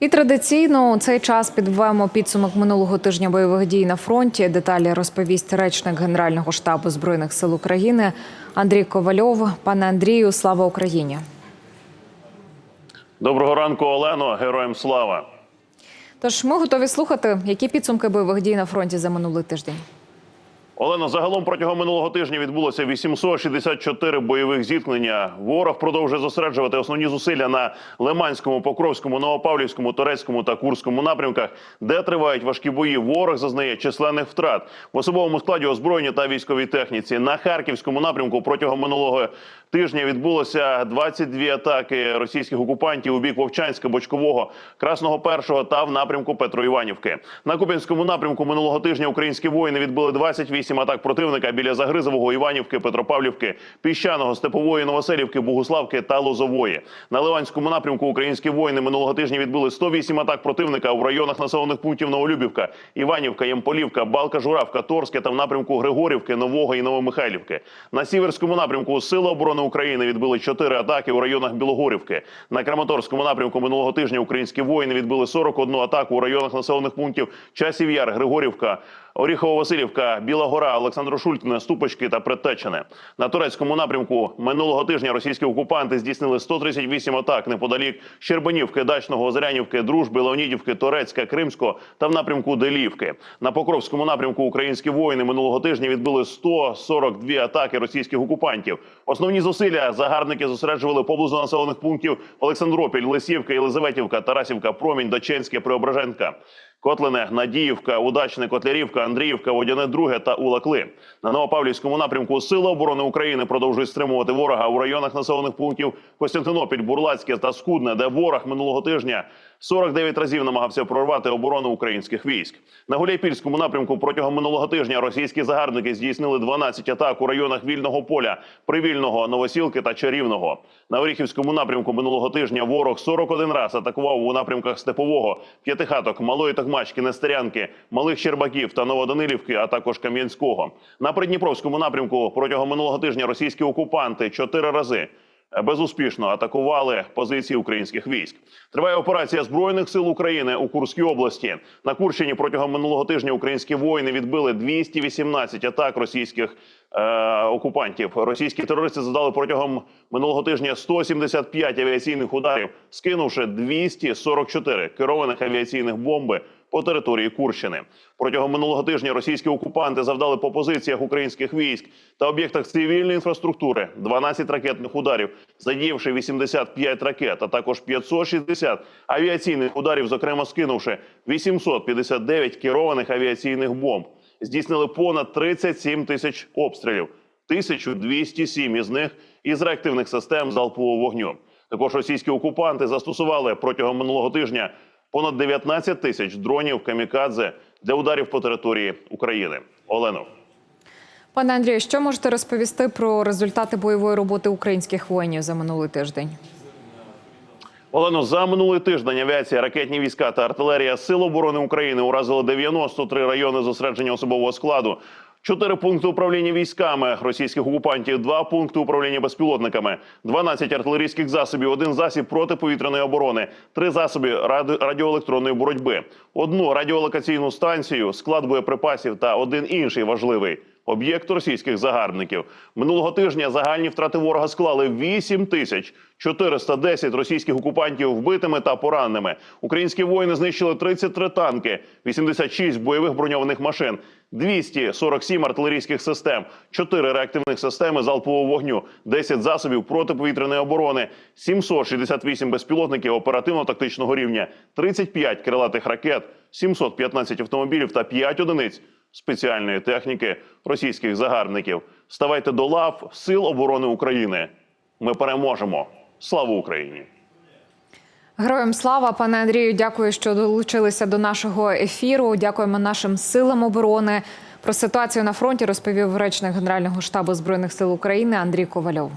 І традиційно у цей час підбиваємо підсумок минулого тижня бойових дій на фронті. Деталі розповість речник Генерального штабу збройних сил України Андрій Ковальов. Пане Андрію, слава Україні! Доброго ранку, Олено. Героям слава. Тож ми готові слухати, які підсумки бойових дій на фронті за минулий тиждень. Олено, загалом протягом минулого тижня відбулося 864 бойових зіткнення. Ворог продовжує зосереджувати основні зусилля на Лиманському, Покровському, Новопавлівському, Турецькому та Курському напрямках, де тривають важкі бої. Ворог зазнає численних втрат в особовому складі озброєння та військовій техніці. На харківському напрямку протягом минулого тижня відбулося 22 атаки російських окупантів у бік Вовчанська, Бочкового, Красного Першого та в напрямку Петроіванівки. На Куп'янському напрямку минулого тижня українські воїни відбили 28 атак противника біля Загризового, Іванівки, Петропавлівки, Піщаного, Степової, Новоселівки, Богуславки та Лозової. На Ливанському напрямку українські воїни минулого тижня відбили 108 атак противника в районах населених пунктів Новолюбівка, Іванівка, Ємполівка, Балка, Журавка, Торське та в напрямку Григорівки, Нового і Новомихайлівки. На Сіверському напрямку Сили оборони України відбили 4 атаки у районах Білогорівки. На Краматорському напрямку минулого тижня українські воїни відбили 41 атаку у районах населених пунктів Часів Яр, Григорівка, Оріхово-Василівка, Біла Гора, Олександро-Шультине, Ступочки та Предтечене. На турецькому напрямку минулого тижня російські окупанти здійснили 138 атак неподалік Щербанівки, Дачного, Озерянівки, Дружби, Леонідівки, Торецька, Кримського та в напрямку Делівки. На Покровському напрямку українські воїни минулого тижня відбили 142 атаки російських окупантів. Основні зусилля загарбники зосереджували поблизу населених пунктів Олександропіль, Лисівка, Єлизаветівка, Тарасівка, Промінь, Даченське, Преображенка. Котлине, Надіївка, Удачне, Котлярівка, Андріївка, Водяне Друге та Улакли. На Новопавлівському напрямку Сили оборони України продовжують стримувати ворога у районах населених пунктів Костянтинопіль, Бурлацьке та Скудне, де ворог минулого тижня 49 разів намагався прорвати оборону українських військ. На Гуляйпільському напрямку протягом минулого тижня російські загарбники здійснили 12 атак у районах Вільного поля, Привільного, Новосілки та Чарівного. На Оріхівському напрямку минулого тижня ворог 41 раз атакував у напрямках Степового, П'ятихаток, Малої Токмачки, Нестерянки, Малих Щербаків та Новоданилівки, а також Кам'янського. На Придніпровському напрямку протягом минулого тижня російські окупанти чотири рази безуспішно атакували позиції українських військ. Триває операція збройних сил України у Курській області. На Курщині протягом минулого тижня українські воїни відбили 218 атак російських е, окупантів. Російські терористи задали протягом минулого тижня 175 авіаційних ударів, скинувши 244 керованих авіаційних бомби по території Курщини. Протягом минулого тижня російські окупанти завдали по позиціях українських військ та об'єктах цивільної інфраструктури 12 ракетних ударів, задіявши 85 ракет, а також 560 авіаційних ударів, зокрема скинувши 859 керованих авіаційних бомб. Здійснили понад 37 тисяч обстрілів, 1207 із них із реактивних систем залпового вогню. Також російські окупанти застосували протягом минулого тижня понад 19 тисяч дронів камікадзе для ударів по території України. Олено. Пане Андрію, що можете розповісти про результати бойової роботи українських воїнів за минулий тиждень? Олено, за минулий тиждень авіація, ракетні війська та артилерія Сил оборони України уразили 93 райони зосередження особового складу. Чотири пункти управління військами російських окупантів, два пункти управління безпілотниками, 12 артилерійських засобів, один засіб протиповітряної оборони, три засоби ради- радіоелектронної боротьби, одну радіолокаційну станцію, склад боєприпасів та один інший важливий об'єкт російських загарбників. Минулого тижня загальні втрати ворога склали 8 тисяч 410 російських окупантів вбитими та пораненими. Українські воїни знищили 33 танки, 86 бойових броньованих машин, 247 артилерійських систем, 4 реактивних системи залпового вогню, 10 засобів протиповітряної оборони, 768 безпілотників оперативно-тактичного рівня, 35 крилатих ракет, 715 автомобілів та 5 одиниць спеціальної техніки російських загарбників. Ставайте до лав Сил оборони України. Ми переможемо. Слава Україні! Героям слава, пане Андрію, дякую, що долучилися до нашого ефіру. Дякуємо нашим силам оборони. Про ситуацію на фронті розповів речник Генерального штабу збройних сил України Андрій Ковальов.